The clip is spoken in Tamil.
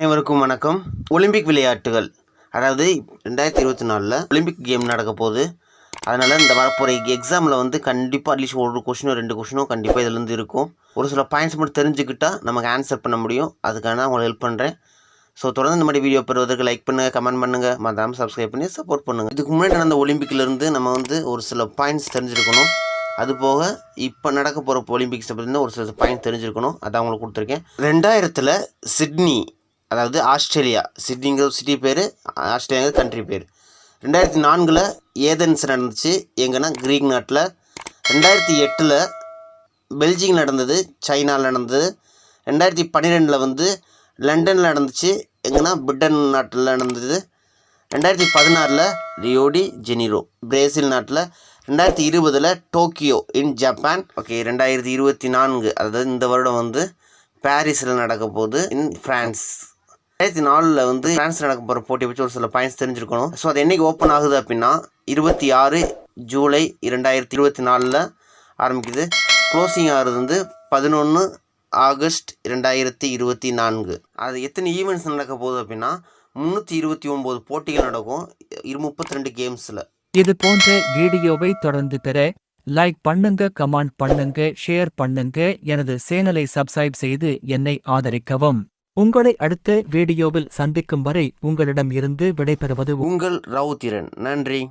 அனைவருக்கும் வணக்கம். ஒலிம்பிக் விளையாட்டுகள். அதாவது ரெண்டாயிரத்தி இருபத்தி நாலில் ஒலிம்பிக் கேம் நடக்க போகுது. அதனால் இந்த வரப்போகிற எக்ஸாமில் வந்து கண்டிப்பாக அட்லீஸ்ட் ஒரு கொஷினோ ரெண்டு கொஷினோ கண்டிப்பாக இதுலேருந்து இருக்கும். ஒரு சில பாயிண்ட்ஸ் மட்டும் தெரிஞ்சுக்கிட்டால் நமக்கு ஆன்சர் பண்ண முடியும். அதுக்காக நான் உங்களுக்கு ஹெல்ப் பண்ணுறேன் ஸோ தொடர்ந்து இந்த மாதிரி வீடியோ பெறுவதற்கு லைக் பண்ணுங்கள் கமெண்ட் பண்ணுங்கள் மறக்காம சப்ஸ்கிரைப் பண்ணி சப்போர்ட் பண்ணுங்கள் இதுக்கு முன்னாடி நடந்த ஒலிம்பிக்லேருந்து நம்ம வந்து ஒரு சில பாயிண்ட்ஸ் தெரிஞ்சிருக்கணும். அது போக இப்போ நடக்க போகிற ஒலிம்பிக்ஸை பற்றி ஒரு சில பாயிண்ட் தெரிஞ்சிருக்கணும். அதான் உங்களுக்கு கொடுத்துருக்கேன். ரெண்டாயிரத்தில் சிட்னி அதாவது ஆஸ்திரேலியா. சிட்னிங்கிற சிட்டி பேர் ஆஸ்திரேலியாங்கிற கண்ட்ரி பேர். ரெண்டாயிரத்தி நான்கில் ஏதென்ஸ் நடந்துச்சு. எங்கன்னா கிரீக் நாட்டில். ரெண்டாயிரத்தி எட்டில் பெல்ஜியம் நடந்தது சைனாவில் நடந்தது. ரெண்டாயிரத்தி பன்னிரெண்டில் வந்து லண்டனில் நடந்துச்சு. எங்கன்னா பிரிட்டன் நாட்டில் நடந்தது. ரெண்டாயிரத்தி பதினாறில் ரியோடி ஜெனிரோ பிரேசில் நாட்டில். ரெண்டாயிரத்தி இருபதில் டோக்கியோ இன் ஜப்பான். ஓகே ரெண்டாயிரத்தி இருபத்தி நான்கு அதாவது இந்த வருடம் வந்து பாரிஸில் நடக்க போகுது இன் ஃப்ரான்ஸ். ரெண்டாயிரத்தி நாலில் வந்து பிரான்ஸ் நடக்க போகிற போட்டியை பற்றி ஒரு சில பாயிண்ட்ஸ் தெரிஞ்சிருக்கணும். ஸோ அது என்னைக்கு ஓப்பன் ஆகுது அப்படின்னா இருபத்தி ஆறு ஜூலை இரண்டாயிரத்தி இருபத்தி நாலில் ஆரம்பிக்குது. க்ளோசிங் ஆகிறது வந்து பதினொன்று ஆகஸ்ட் ரெண்டாயிரத்தி இருபத்தி நான்கு. அது எத்தனை ஈவெண்ட்ஸ் நடக்க போகுது அப்படின்னா முந்நூற்றி இருபத்தி ஒம்பது போட்டிகள் நடக்கும். இரு முப்பத்தி ரெண்டு கேம்ஸில் இது போன்ற வீடியோவை தொடர்ந்து பெற லைக் பண்ணுங்க கமெண்ட் பண்ணுங்க ஷேர் பண்ணுங்க எனது சேனலை சப்ஸ்கிரைப் செய்து என்னை ஆதரிக்கவும். உங்களை அடுத்த வீடியோவில் சந்திக்கும் வரை உங்களிடம் இருந்து விடைபெறுவது உங்கள் ரவுத்திரன். நன்றி.